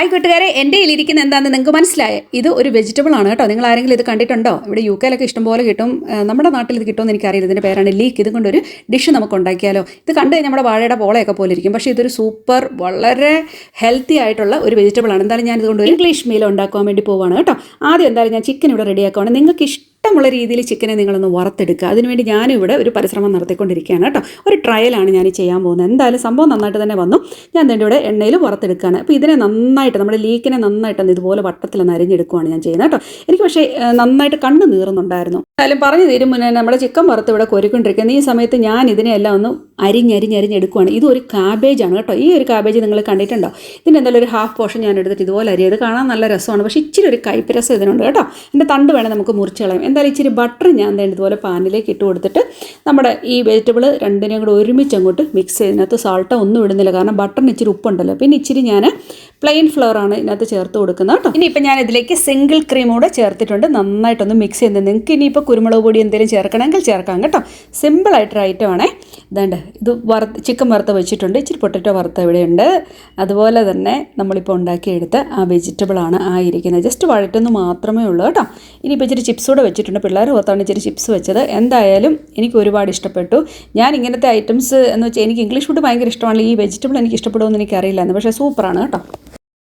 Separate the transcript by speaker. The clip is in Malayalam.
Speaker 1: ഹായ് കൂട്ടുകാരെ എന്റെ കയ്യിലിരിക്കുന്ന എന്താണെന്ന് നിങ്ങൾക്ക് മനസ്സിലായേ? ഇത് ഒരു വെജിറ്റബിൾ ആണ് കേട്ടോ. നിങ്ങൾ ആരെങ്കിലും ഇത് കണ്ടിട്ടുണ്ടോ? ഇവിടെ യു കെയിലൊക്കെ ഇഷ്ടംപോലെ കിട്ടും. നമ്മുടെ നാട്ടിൽ ഇത് കിട്ടുമെന്ന് എനിക്കറിയില്ല. ഇതിന്റെ പേരാണ് ലീക്ക് ഇത് കൊണ്ടൊരു ഡിഷ് നമുക്ക് ഉണ്ടാക്കിയാലോ. ഇത് കണ്ടു കഴിഞ്ഞാൽ നമ്മുടെ വാഴയുടെ പോളയൊക്കെ പോലെ ഇരിക്കും. പക്ഷേ ഇതൊരു സൂപ്പർ വളരെ ഹെൽത്തി ആയിട്ടുള്ള ഒരു വെജിറ്റബിൾ ആണ്. എന്തായാലും ഞാൻ ഇതുകൊണ്ട് ഇംഗ്ലീഷ് മീൽ ഉണ്ടാക്കാൻ വേണ്ടി പോവാണ് കേട്ടോ. ആദ്യം എന്തായാലും ഞാൻ ചിക്കൻ ഇവിടെ റെഡിയാക്കുവാണ് നിങ്ങൾക്ക് ഇഷ്ടമുള്ള രീതിയിൽ ചിക്കനെ നിങ്ങളൊന്ന് വറുത്തെടുക്കുക. അതിനുവേണ്ടി ഞാനിവിടെ ഒരു പരിശ്രമം നടത്തിക്കൊണ്ടിരിക്കുകയാണ് കേട്ടോ. ഒരു ട്രയലാണ് ഞാൻ ചെയ്യാൻ പോകുന്നത്. എന്തായാലും സംഭവം നന്നായിട്ട് തന്നെ വന്നു. ഞാൻ എന്റെ ഇവിടെ എണ്ണയിൽ വറുത്തെടുക്കുകയാണ്. അപ്പോൾ ഇതിനെ നന്നായിട്ട് നമ്മുടെ ലീക്കിനെ നന്നായിട്ടൊന്ന് ഇതുപോലെ വട്ടത്തിലൊന്ന് അരിഞ്ഞെടുക്കുകയാണ് ഞാൻ ചെയ്യുന്നത് കേട്ടോ. എനിക്ക് പക്ഷേ നന്നായിട്ട് കണ്ണ് നീറുന്നുണ്ടായിരുന്നു എന്തായാലും പറഞ്ഞു തീരും മുന്നേ നമ്മുടെ ചിക്കൻ വറുത്ത് ഇവിടെ കൊരിക്കൊണ്ടിരിക്കുന്നത് ഈ സമയത്ത് ഞാൻ ഇതിനെല്ലാം ഒന്ന് അരിഞ്ഞരിഞ്ഞരിഞ്ഞെടുക്കുകയാണ് ഇത് ഒരു കാബേജ് ആണ് കേട്ടോ. ഈ ഒരു കാബേജ് നിങ്ങൾ കണ്ടിട്ടുണ്ടോ? ഇതിന്റെ എന്തായാലും ഒരു ഹാഫ് പോർഷൻ ഞാൻ എടുത്തിട്ട് ഇതുപോലെ അരിയത് കാണാൻ നല്ല രസമാണ്. പക്ഷേ ഇച്ചിരി ഒരു കൈപ്പരസം ഇതിനുണ്ട് കേട്ടോ. എന്റെ തണ്ട് വേണേൽ നമുക്ക് മുറിച്ച് കളയും എന്തായാലും ഇച്ചിരി ബട്ടർ ഞാൻ എന്താ ഇതുപോലെ പാനിലേക്ക് ഇട്ട് കൊടുത്തിട്ട് നമ്മുടെ ഈ വെജിറ്റബിൾ രണ്ടിനെയും കൂടെ ഒരുമിച്ച് അങ്ങോട്ട് മിക്സ് ചെയ്തിനകത്ത് സാൾട്ടോ ഒന്നും ഇടുന്നില്ല. കാരണം ബട്ടറിന് ഇച്ചിരി ഉപ്പുണ്ടല്ലോ. പിന്നെ ഇച്ചിരി ഞാൻ പ്ലെയിൻ ഫ്ലവർ ആണ് ഇതിനകത്ത് ചേർത്ത് കൊടുക്കുന്നത് കേട്ടോ. ഇനിയിപ്പോൾ ഞാൻ ഇതിലേക്ക് സിംഗിൾ ക്രീം കൂടെ ചേർത്തിട്ടുണ്ട്. നന്നായിട്ടൊന്ന് മിക്സ് ചെയ്ത് നിങ്ങൾക്ക് ഇനിയിപ്പോൾ കുരുമുളക് പൊടി എന്തെങ്കിലും ചേർക്കണമെങ്കിൽ ചേർക്കാം കേട്ടോ. സിമ്പിളായിട്ടൊരു ഐറ്റം ആണേ. ഇതാണ്ട് ഇത് വറുത്ത് ചിക്കൻ വറുത്ത് വെച്ചിട്ടുണ്ട്. ഇച്ചിരി പൊട്ടറ്റോ വറുത്ത ഇവിടെയുണ്ട് അതുപോലെ തന്നെ നമ്മളിപ്പോൾ ഉണ്ടാക്കിയെടുത്ത ആ വെജിറ്റബിൾ ആണ് ആ ഇരിക്കുന്നത് ജസ്റ്റ് വഴറ്റൊന്ന് മാത്രമേ ഉള്ളൂ കേട്ടോ. ഇനിയിപ്പോൾ ഇച്ചിരി ചിപ്സ് കൂടെ വെച്ചിട്ടുണ്ട്. പിള്ളേർ പുറത്താണ് ഇച്ചിരി ചിപ്സ് വെച്ചത്. എന്തായാലും എനിക്ക് ഒരുപാട് ഇഷ്ടപ്പെട്ടു. ഞാൻ ഇങ്ങനത്തെ ഐറ്റംസ് എന്ന് വെച്ചാൽ എനിക്ക് ഇംഗ്ലീഷ് ഫുഡ് ഭയങ്കര ഇഷ്ടമാണ് ഈ വെജിറ്റബിൾ എനിക്ക് ഇഷ്ടപ്പെടുമെന്ന് എനിക്കറിയില്ലായിരുന്നു. പക്ഷേ സൂപ്പറാണ് കേട്ടോ.